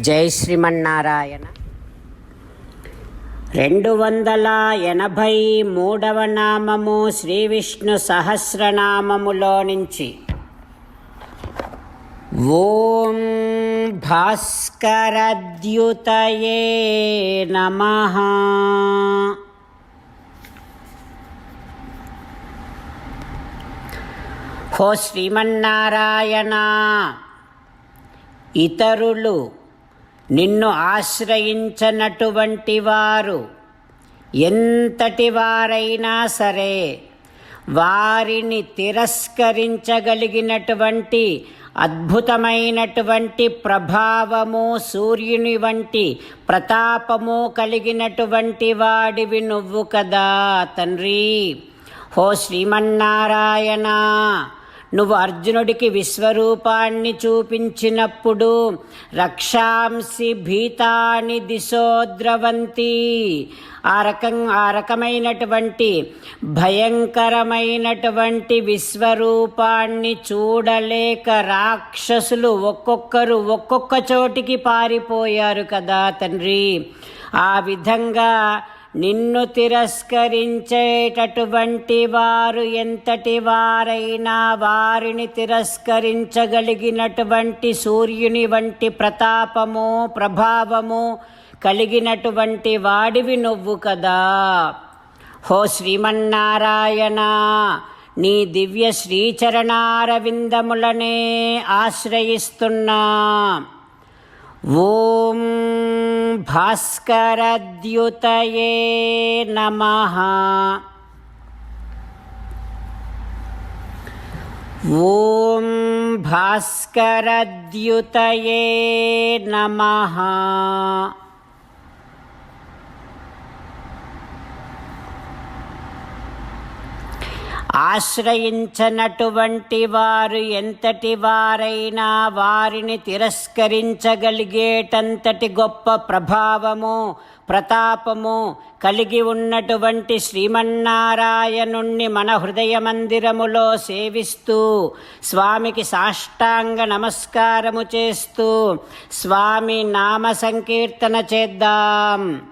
జై శ్రీమన్నారాయణ. రెండు వందల ఎనభై మూడవ నామము శ్రీ విష్ణు సహస్రనామములో నుంచి. ఓం భాస్కరద్యుతయే నమ. హో శ్రీమన్నారాయణ ఇతరులు నిన్ను ఆశ్రయించనటువంటి వారు ఎంతటి వారైనా సరే వారిని తిరస్కరించగలిగినటువంటి అద్భుతమైనటువంటి ప్రభావము సూర్యుని వంటి ప్రతాపము కలిగినటువంటి వాడివి నువ్వు కదా తండ్రి. హో శ్రీమన్నారాయణ! నువ్వు అర్జునుడికి విశ్వరూపాన్ని చూపించినప్పుడు రక్షాంసి భీతాని దిశోద్రవంతి. ఆ రకం ఆ రకమైనటువంటి భయంకరమైనటువంటి విశ్వరూపాన్ని చూడలేక రాక్షసులు ఒక్కొక్కరు ఒక్కొక్క చోటికి పారిపోయారు కదా తండ్రి. ఆ విధంగా నిన్ను తిరస్కరించేటటువంటి వారు ఎంతటి వారైనా వారిని తిరస్కరించగలిగినటువంటి సూర్యుని వంటి ప్రతాపము ప్రభావము కలిగినటువంటి వాడివి నువ్వు కదా. హో శ్రీమన్నారాయణ నీ దివ్య శ్రీచరణారవిందములనే ఆశ్రయిస్తున్నా. ఓం భాస్కరద్యుతయే నమ ఓం భాస్కరద్యుతయే నమ ఆశ్రయించనటువంటి వారు ఎంతటి వారైనా వారిని తిరస్కరించగలిగేటంతటి గొప్ప ప్రభావము ప్రతాపము కలిగి ఉన్నటువంటి శ్రీమన్నారాయణుణ్ణి మన హృదయ మందిరములో సేవిస్తూ స్వామికి సాష్టాంగ నమస్కారము చేస్తూ స్వామి నామ సంకీర్తన చేద్దాం.